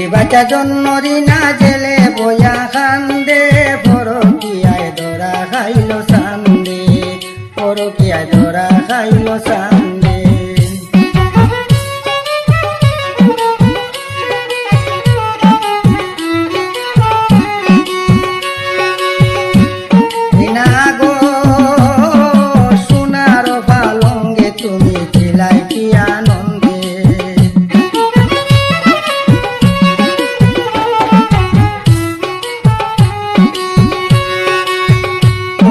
দুটি বাচ্চা জন্ম দিনা জেলে বয়া কান্দে পরকিয়ায় ধরা খাইল সান্দে পরকিয়ায় ধরা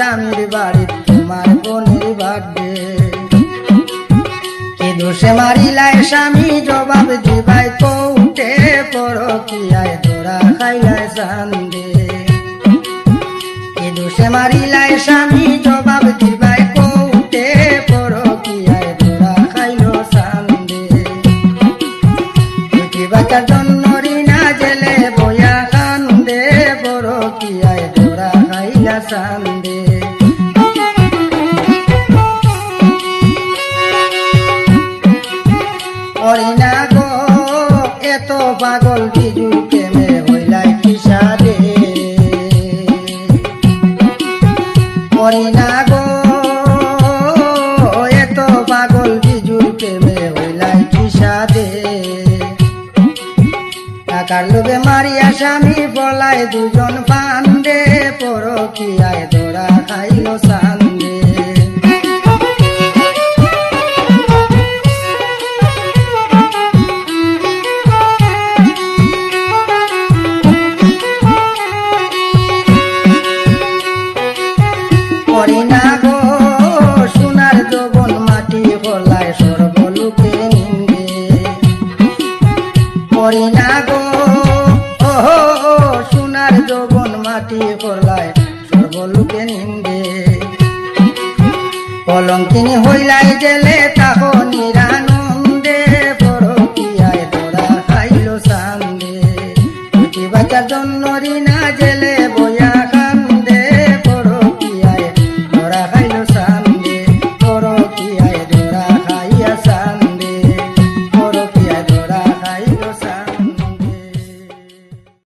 স্বামীর বাড়ি তোমার বোনের বাড়ি কি দোষে মারিলাই স্বামী, জবাব দিবাই কৌটে, পরকিয়ায় ধরা খাইলাই সান্দে। এ দোষে মারিলাই স্বামী, জবাব দিবাই পাগল বিজু কেমে হইলাই কিসারে অরিনা গো, এত পাগল মারিয়া স্বামী বলায় দুজন পান্ডে পরকিয়ায় ধরা খাইল সান্দে করিনা গো। ও সোনার যৌবন মাটি হলায় সর্বলোকে নিন্দে। কলঙ্কিনী হইলাই জেলে